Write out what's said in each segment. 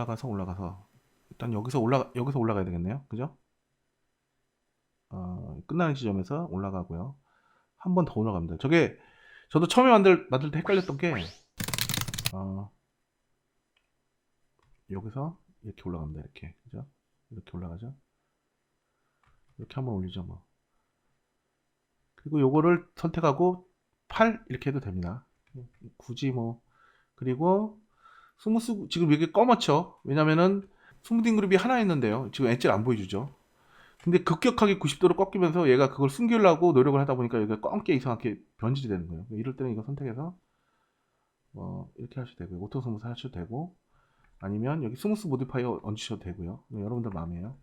올라가서 올라가서 일단 여기서 올라 여기서 올라가야 되겠네요. 그죠? 어, 끝나는 지점에서 올라가고요. 한 번 더 올라갑니다. 저게 저도 처음에 만들 만들 때 헷갈렸던 게 어, 여기서 이렇게 올라갑니다. 이렇게 그죠? 이렇게 올라가죠. 이렇게 한번 올리죠 뭐. 그리고 요거를 선택하고 8 이렇게 해도 됩니다. 굳이 뭐 그리고 스무스 지금 이게 검었죠. 왜냐면은 스무딩 그룹이 하나 있는데요. 지금 엣지를 안 보여주죠. 근데 급격하게 90도로 꺾이면서 얘가 그걸 숨기려고 노력을 하다 보니까 여기가 검게 이상하게 변질이 되는 거예요. 이럴 때는 이거 선택해서 뭐 이렇게 하셔도 되고요. 오토 스무스 하셔도 되고 아니면 여기 스무스 모디파이어 얹으셔도 되고요. 여러분들 마음이에요.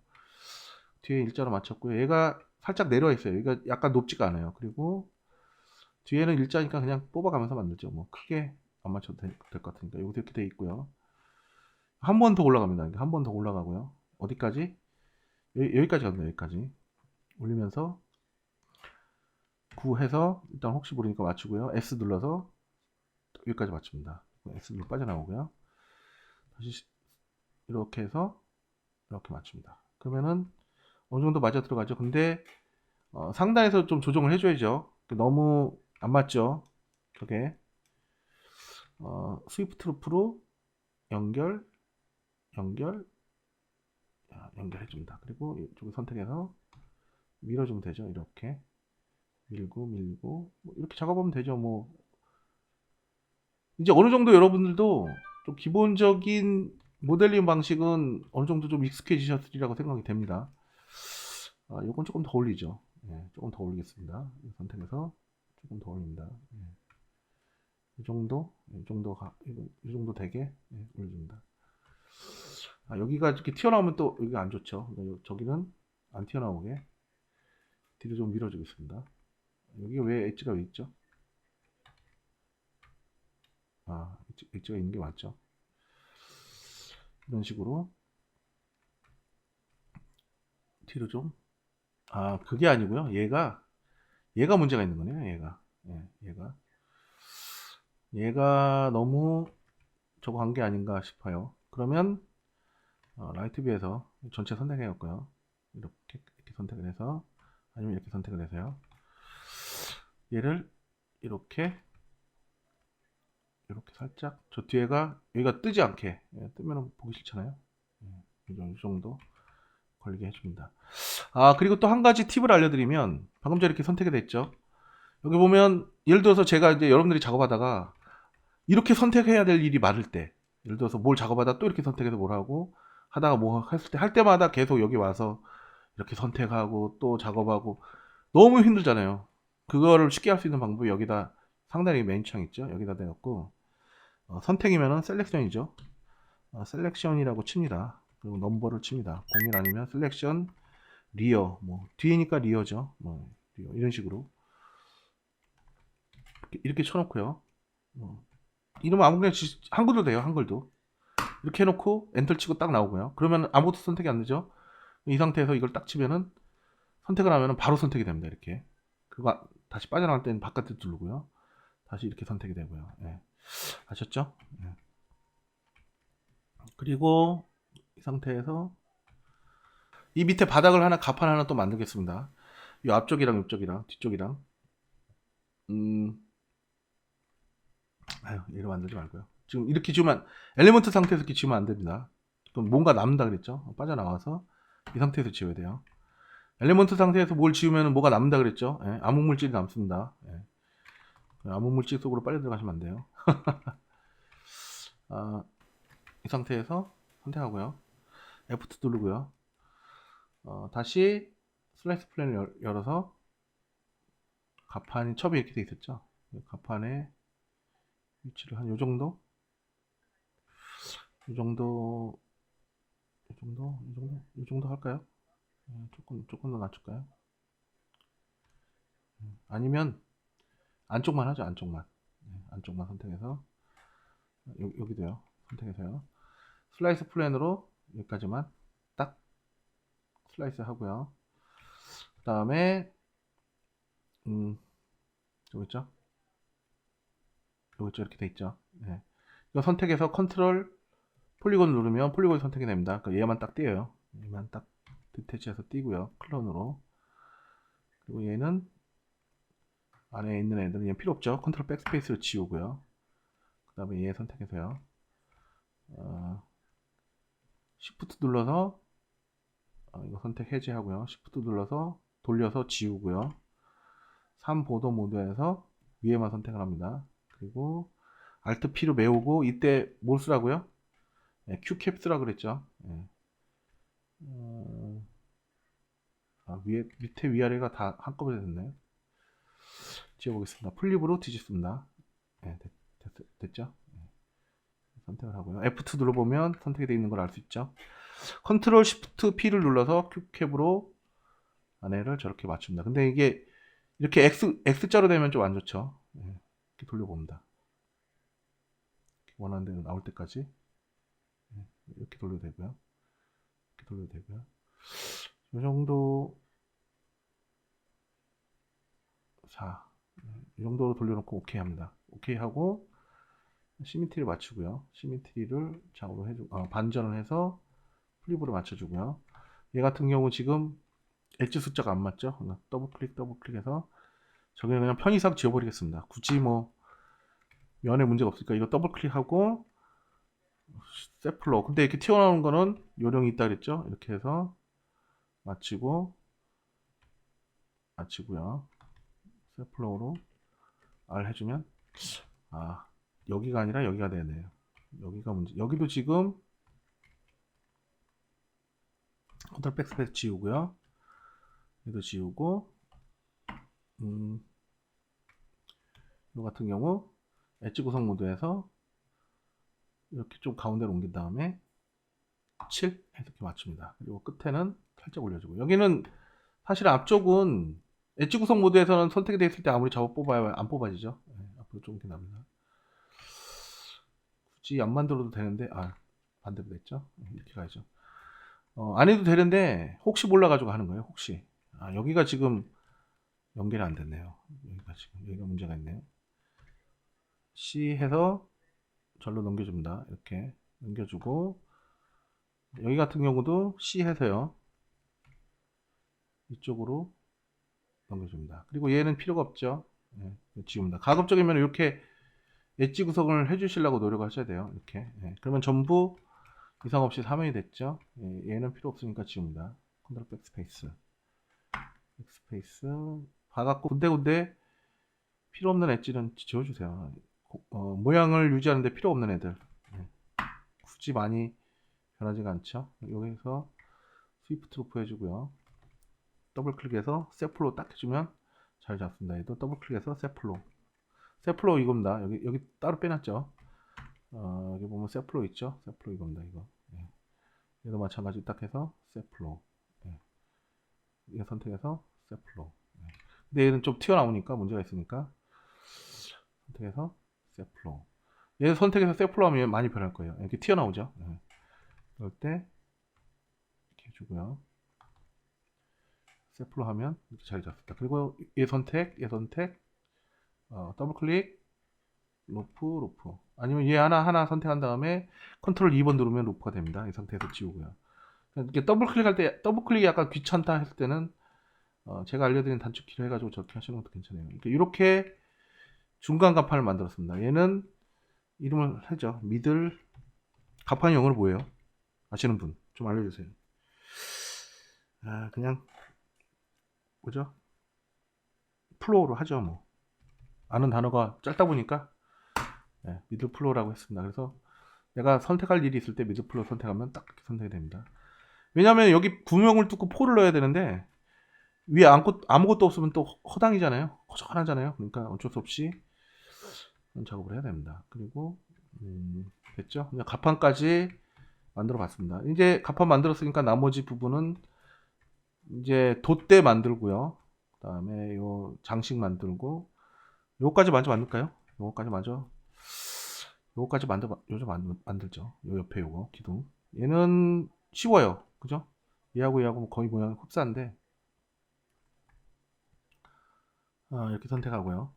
뒤에 일자로 맞췄고요. 얘가 살짝 내려와 있어요. 여기가 약간 높지가 않아요. 그리고 뒤에는 일자니까 그냥 뽑아가면서 만들죠. 뭐 크게 안 맞춰도 될 것 같으니까 여기서 이렇게 돼 있고요. 한 번 더 올라갑니다. 한 번 더 올라가고요. 어디까지? 여기, 까지 갑니다. 여기까지 올리면서 9 해서 일단 혹시 모르니까 맞추고요. S 눌러서 여기까지 맞춥니다. S 눌러 빠져나오고요. 다시 이렇게 해서 이렇게 맞춥니다. 그러면은 어느 정도 맞아 들어가죠. 근데 어, 상단에서 좀 조정을 해줘야죠. 너무 안 맞죠. 저게 어, 스위프트 루프로 연결 연결 자, 연결해줍니다. 그리고 이쪽을 선택해서 밀어주면 되죠. 이렇게 밀고 밀고 뭐 이렇게 작업하면 되죠. 뭐 이제 어느 정도 여러분들도 좀 기본적인 모델링 방식은 어느 정도 좀 익숙해지셨으리라고 생각이 됩니다. 아, 요건 조금 더 올리죠. 예, 조금 더 올리겠습니다. 선택해서 조금 더 올립니다. 예. 이 정도, 이 정도 가, 이 정도 되게 예, 올려줍니다. 아, 여기가 이렇게 튀어나오면 또 여기 가 안 좋죠. 그러니까 저기는 안 튀어나오게 뒤로 좀 밀어주겠습니다. 여기 왜 엣지가 왜 있죠? 아, 엣지, 엣지가 있는 게 맞죠. 이런 식으로 뒤로 좀, 아, 그게 아니고요. 얘가, 얘가 문제가 있는 거네요. 얘가, 예, 얘가. 얘가 너무 저거 한 게 아닌가 싶어요. 그러면 어, 라이트 뷰에서 전체 선택해갖고요. 이렇게, 이렇게 선택을 해서 아니면 이렇게 선택을 해서요. 얘를 이렇게 이렇게 살짝 저 뒤에가 여기가 뜨지 않게 예, 뜨면 보기 싫잖아요. 예, 이 정도 걸리게 해줍니다. 아 그리고 또 한 가지 팁을 알려드리면 방금 전에 이렇게 선택이 됐죠. 여기 보면 예를 들어서 제가 이제 여러분들이 작업하다가 이렇게 선택해야 될 일이 많을 때 예를 들어서 뭘 작업하다 또 이렇게 선택해서 뭘 하고 하다가 뭐 했을 때 할 때마다 계속 여기 와서 이렇게 선택하고 또 작업하고 너무 힘들잖아요. 그거를 쉽게 할 수 있는 방법이 여기다 상단에 메인 창 있죠. 여기다 대갖고 어, 선택이면은 셀렉션이죠. 어, 셀렉션이라고 칩니다. 그리고 넘버를 칩니다. 01 아니면 셀렉션 리어 뭐 뒤에니까 리어죠. 뭐 리어 이런 식으로 이렇게, 이렇게 쳐놓고요. 뭐, 이러면 아무거나 한글도 돼요. 한글도 이렇게 해놓고 엔터 치고 딱 나오고요. 그러면 아무것도 선택이 안 되죠. 이 상태에서 이걸 딱 치면은 선택을 하면은 바로 선택이 됩니다. 이렇게 그거 다시 빠져나갈 때는 바깥에 누르고요. 다시 이렇게 선택이 되고요. 예. 아셨죠? 예. 그리고 이 상태에서 이 밑에 바닥을 하나 가판 하나 또 만들겠습니다. 이 앞쪽이랑 옆쪽이랑 뒤쪽이랑 음 아유 이거 만들지 말고요. 지금 이렇게 지우면 엘리먼트 상태에서 이렇게 지우면 안 됩니다. 그럼 뭔가 남는다 그랬죠? 빠져나와서 이 상태에서 지워야 돼요. 엘리먼트 상태에서 뭘 지우면 뭐가 남는다 그랬죠? 예, 암흑 물질이 남습니다. 예. 암흑 물질 속으로 빨리 들어가시면 안 돼요. 아, 이 상태에서 선택하고요. F2 누르고요. 어, 다시 슬라이스 플랜을 열어서 가판이 첩이 이렇게 돼 있었죠. 가판에 위치를 한 요 정도? 이 정도 이 정도? 이 정도? 이 정도 할까요? 네, 조금 조금 더 낮출까요? 음, 아니면 안쪽만 하죠 안쪽만. 네, 안쪽만 선택해서. 여, 여기도요. 선택해서요. 슬라이스 플랜으로 여기까지만 딱 슬라이스 하고요. 그 다음에 음 여기 있죠 있죠 이렇게 돼 있죠 네. 이거 선택해서 컨트롤 폴리곤 누르면 폴리곤 선택이 됩니다. 그 얘만 딱 띄어요. 얘만 딱 디태치해서 띄고요. 클론으로. 그리고 얘는 안에 있는 애들은 얘 필요 없죠. 컨트롤 백스페이스로 지우고요. 그 다음에 얘 선택해서요. 어, Shift 눌러서 어, 이거 선택 해제하고요. Shift 눌러서 돌려서 지우고요. 3 보도 모드에서 위에만 선택을 합니다. 그리고 Alt P로 메우고 이때 뭘 쓰라고요? 네, Q캡 쓰라 그랬죠. 네. 어, 아, 위에 밑에 위아래가 다 한꺼번에 됐네요. 지워보겠습니다. 플립으로 뒤집습니다. 네, 됐, 죠 선택을 하고요. F2 눌러보면 선택이 되어 있는 걸 알 수 있죠. 컨트롤 시프트 P를 눌러서 큐캡으로 안에를 저렇게 맞춥니다. 근데 이게 이렇게 X, X자로 되면 좀 안 좋죠. 돌려봅니다. 원하는 대로 나올 때까지 네, 이렇게 돌려도 되고요. 이렇게 돌려도 되고요. 이 정도 자, 이 정도로 돌려놓고 오케이 합니다. 오케이 하고 시미트리를 맞추고요. 시미트리를 좌우로 해주, 어, 반전을 해서 플립으로 맞춰주고요. 얘 같은 경우 지금 엣지 숫자가 안 맞죠? 더블 클릭, 더블 클릭해서 저기는 그냥 편의상 지워버리겠습니다. 굳이 뭐 면에 문제가 없으니까 이거 더블 클릭하고 세플로. 근데 이렇게 튀어나오는 거는 요령이 있다 그랬죠? 이렇게 해서 맞추고 맞추고요. 세플로우로 R 해주면 아 여기가 아니라 여기가 되네요. 여기가 문제. 여기도 지금 컨트롤 백스페이스 지우고요. 얘도 지우고 음, 이 같은 경우 엣지 구성 모드에서 이렇게 좀 가운데로 옮긴 다음에 7 해서 이렇게 맞춥니다. 그리고 끝에는 살짝 올려주고 여기는 사실 앞쪽은 엣지 구성 모드에서는 선택이 되어 있을 때 아무리 잡아 뽑아야 안 뽑아지죠. 네, 앞으로 좀 이렇게 납니다. 굳이 안 만들어도 되는데 아 반대로 됐죠. 이렇게 가야죠. 어, 안 해도 되는데 혹시 몰라가지고 하는 거예요. 혹시 아, 여기가 지금 연결이 안 됐네요. 여기가 지금 여기가 문제가 있네요. C 해서 절로 넘겨줍니다. 이렇게 넘겨주고 여기 같은 경우도 C 해서요. 이쪽으로 넘겨줍니다. 그리고 얘는 필요가 없죠. 네, 지웁니다. 가급적이면 이렇게 엣지 구성을 해주시려고 노력하셔야 돼요. 이렇게. 네, 그러면 전부 이상 없이 사면이 됐죠. 예, 얘는 필요 없으니까 지웁니다. 컨트롤 백스페이스. 백스페이스. 봐갖고 군데군데 필요 없는 엣지는 지워주세요. 어, 모양을 유지하는데 필요 없는 애들. 네. 굳이 많이 변하지가 않죠. 여기서 스위프트 루프 해주고요. 더블 클릭해서 세플로 딱 해주면 잘 잡습니다. 얘도 더블 클릭해서 세플로. 세플로 이겁니다. 여기 여기 따로 빼놨죠. 어, 여기 보면 세플로 있죠. 세플로 이겁니다. 이거. 예. 얘도 마찬가지 딱 해서 세플로. 예. 이거 선택해서 세플로. 예. 근데 얘는 좀 튀어나오니까 문제가 있으니까 선택해서 세플로. 얘 선택해서 세플로 하면 많이 변할 거예요. 이렇게 튀어나오죠. 예. 그럴 때 이렇게 해주고요. 세플로 하면 이렇게 잘 잡습니다. 그리고 얘 선택, 얘 선택, 어, 더블 클릭, 로프, 로프. 아니면 얘 하나 하나 선택한 다음에 컨트롤 2번 누르면 로프가 됩니다. 이 상태에서 지우고요. 이렇게 더블 클릭할 때 더블 클릭이 약간 귀찮다 했을 때는 어, 제가 알려드린 단축키로 해가지고 저렇게 하시는 것도 괜찮아요. 그러니까 이렇게 중간 간판을 만들었습니다. 얘는 이름을 하죠. 미들 간판 영어로 뭐예요? 아시는 분 좀 알려주세요. 아 그냥 뭐죠? 플로어로 하죠 뭐. 아는 단어가 짧다 보니까 네, 미들 플로어라고 했습니다. 그래서 내가 선택할 일이 있을 때 미들 플로어 선택하면 딱 이렇게 선택이 됩니다. 왜냐하면 여기 구명을 뚫고 포를 넣어야 되는데 위에 아무것도, 아무것도 없으면 또 허당이잖아요. 허전하잖아요. 그러니까 어쩔 수 없이 작업을 해야 됩니다. 그리고 음, 됐죠? 그냥 가판까지 만들어 봤습니다. 이제 가판 만들었으니까 나머지 부분은 이제 돛대 만들고요. 그 다음에 요 장식 만들고 요거까지 먼저 만들까요? 요거까지 먼저 요거까지 만들 요즘 만들죠. 요 옆에 요거 기둥. 얘는 쉬워요. 그죠? 얘하고 얘하고 뭐 거의 모양이 흡사한데 아, 이렇게 선택하고요.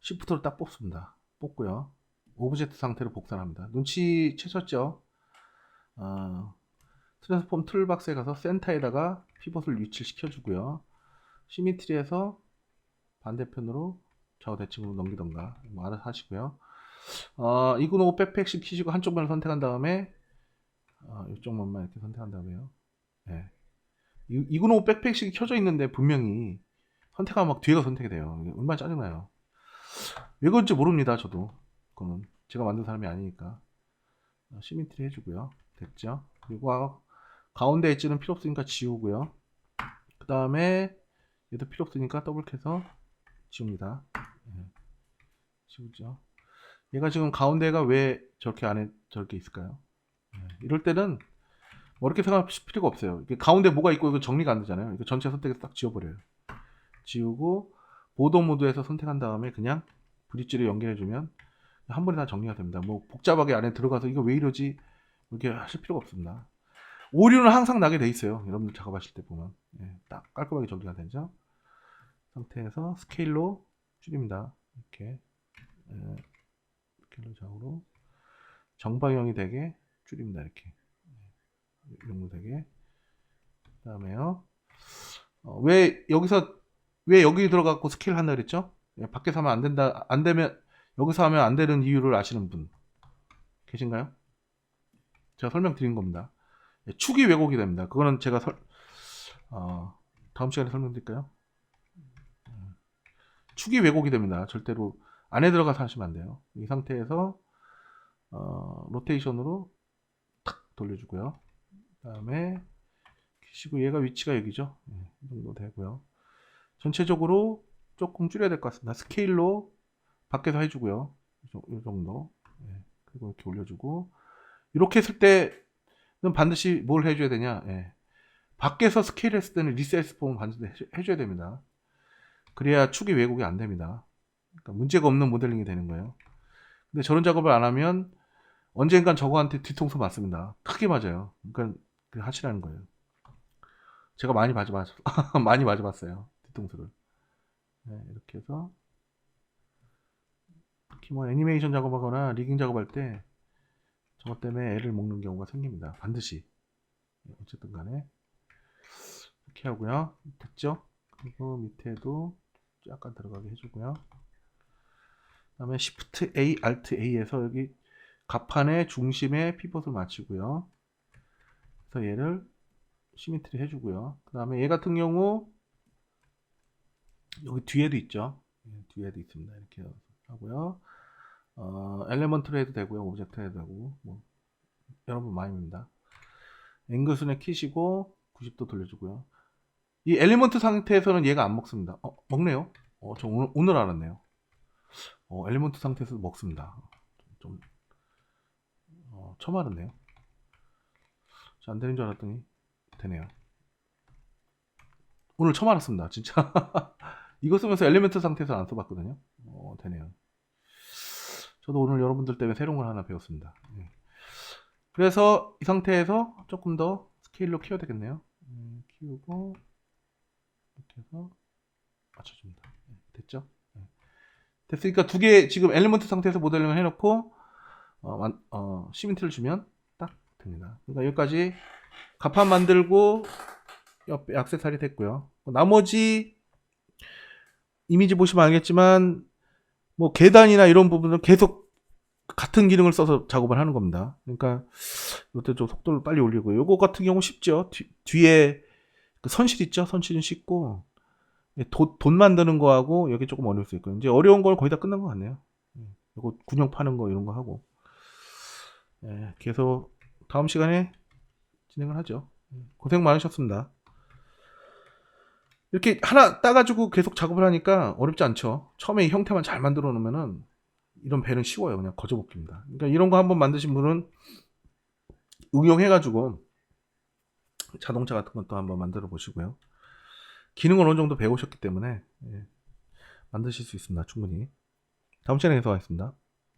시프트로 딱 뽑습니다. 뽑고요. 오브젝트 상태로 복선합니다. 눈치 채셨죠? 어, 트랜스폼 툴박스에 가서 센터에다가 피벗을 위치를 시켜 주고요. 시미트리에서 반대편으로 좌우 대칭으로 넘기던가 뭐 알아서 하시고요. 어, 이구노 백팩 시키시고 한쪽 면을 선택한 다음에 어, 이쪽 면만 이렇게 선택한 다음에요. 네. 이- 이구노 백팩식이 켜져 있는데 분명히 선택하면 막 뒤에가 선택이 돼요. 얼마나 짜증나요. 왜 그런지 모릅니다. 저도 그거는 제가 만든 사람이 아니니까 어, 시미트리 해주고요. 됐죠? 그리고 아, 가운데 엣지는 필요 없으니까 지우고요. 그 다음에 얘도 필요 없으니까 더블해서 지웁니다. 예. 지우죠. 얘가 지금 가운데가 왜 저렇게 안에 저렇게 있을까요? 예. 이럴 때는 뭐 이렇게 생각하실 필요가 없어요. 이게 가운데 뭐가 있고 이거 정리가 안 되잖아요. 이거 전체 선택해서 딱 지워버려요. 지우고 보도 모드에서 선택한 다음에 그냥 브릿지를 연결해주면 한 번에 다 정리가 됩니다. 뭐 복잡하게 안에 들어가서 이거 왜 이러지 이렇게 하실 필요가 없습니다. 오류는 항상 나게 돼 있어요. 여러분들 작업하실 때 보면 예, 딱 깔끔하게 정리가 되죠. 상태에서 스케일로 줄입니다. 이렇게 예, 스케일로 좌우로 정방향이 되게 줄입니다. 이렇게 이 정도 되게 그 다음에요 어, 왜 여기서 왜 여기 들어가고 스케일 한다 그랬죠? 예, 밖에서 하면 안 된다 안 되면 여기서 하면 안 되는 이유를 아시는 분 계신가요? 제가 설명드린 겁니다. 예, 축이 왜곡이 됩니다. 그거는 제가 설, 어, 다음 시간에 설명드릴까요? 음, 축이 왜곡이 됩니다. 절대로 안에 들어가서 하시면 안 돼요. 이 상태에서 어, 로테이션으로 탁 돌려주고요. 그 다음에 키시고 얘가 위치가 여기죠. 예, 이 정도 되고요. 전체적으로 조금 줄여야 될 것 같습니다. 스케일로 밖에서 해주고요. 이 정도. 예, 그리고 이렇게 올려주고 이렇게 했을 때는 반드시 뭘 해줘야 되냐? 예. 밖에서 스케일 했을 때는 리셋 폼을 반드시 해줘- 해줘야 됩니다. 그래야 축이 왜곡이 안 됩니다. 그러니까 문제가 없는 모델링이 되는 거예요. 근데 저런 작업을 안 하면 언젠간 저거한테 뒤통수 맞습니다. 크게 맞아요. 그러니까 그 하시라는 거예요. 제가 많이 맞아봤, 많이 맞아봤어요. 뒤통수를. 네, 이렇게 해서 특히 뭐 애니메이션 작업하거나 리깅 작업할 때 저것 때문에 애를 먹는 경우가 생깁니다. 반드시. 네, 어쨌든 간에 이렇게 하고요. 됐죠? 그리고 밑에도 약간 들어가게 해주고요. 그 다음에 Shift A, Alt A에서 여기 갑판의 중심에 피벗을 맞추고요. 그래서 얘를 시미트리 해주고요. 그 다음에 얘 같은 경우 여기 뒤에도 있죠. 예, 뒤에도 있습니다. 이렇게 하고요. 어, 엘레먼트로 해도 되고요. 오브젝트 해도 되고 뭐 여러분 마음입니다. 앵글순에 키시고 90도 돌려주고요. 이 엘리먼트 상태에서는 얘가 안 먹습니다. 어, 먹네요. 어, 저 오늘, 오늘 알았네요. 어, 엘리먼트 상태에서 먹습니다. 좀, 어, 처음 알았네요. 안 되는 줄 알았더니 되네요. 오늘 처음 알았습니다. 진짜. 이거 쓰면서 엘리멘트 상태에서 안 써봤거든요. 어, 되네요. 저도 오늘 여러분들 때문에 새로운 걸 하나 배웠습니다. 예. 그래서 이 상태에서 조금 더 스케일로 키워야 되겠네요. 음, 키우고 이렇게 해서 맞춰줍니다. 예, 됐죠? 예. 됐으니까 두 개 지금 엘리먼트 상태에서 모델링을 해놓고 어, 만- 어, 시멘트를 주면 딱 됩니다. 그러니까 여기까지 갑판 만들고 옆에 액세서리 됐고요. 나머지 이미지 보시면 알겠지만 뭐 계단이나 이런 부분은 계속 같은 기능을 써서 작업을 하는 겁니다. 그러니까 이때 좀 속도를 빨리 올리고 요거 같은 경우 쉽죠. 뒤, 에 그 선실 있죠. 선실은 쉽고 예, 돈, 돈 만드는 거하고 여기 조금 어려울 수 있고 이제 어려운 걸 거의 다 끝난 것 같네요. 예, 요거 군용 파는 거 이런 거 하고 예, 계속 다음 시간에 진행을 하죠. 예, 고생 많으셨습니다. 이렇게 하나 따가지고 계속 작업을 하니까 어렵지 않죠. 처음에 이 형태만 잘 만들어 놓으면은 이런 배는 쉬워요. 그냥 거저먹기입니다. 그러니까 이런 거 한번 만드신 분은 응용해가지고 자동차 같은 것도 한번 만들어 보시고요. 기능을 어느 정도 배우셨기 때문에 예, 만드실 수 있습니다. 충분히. 다음 시간에 계속 하겠습니다.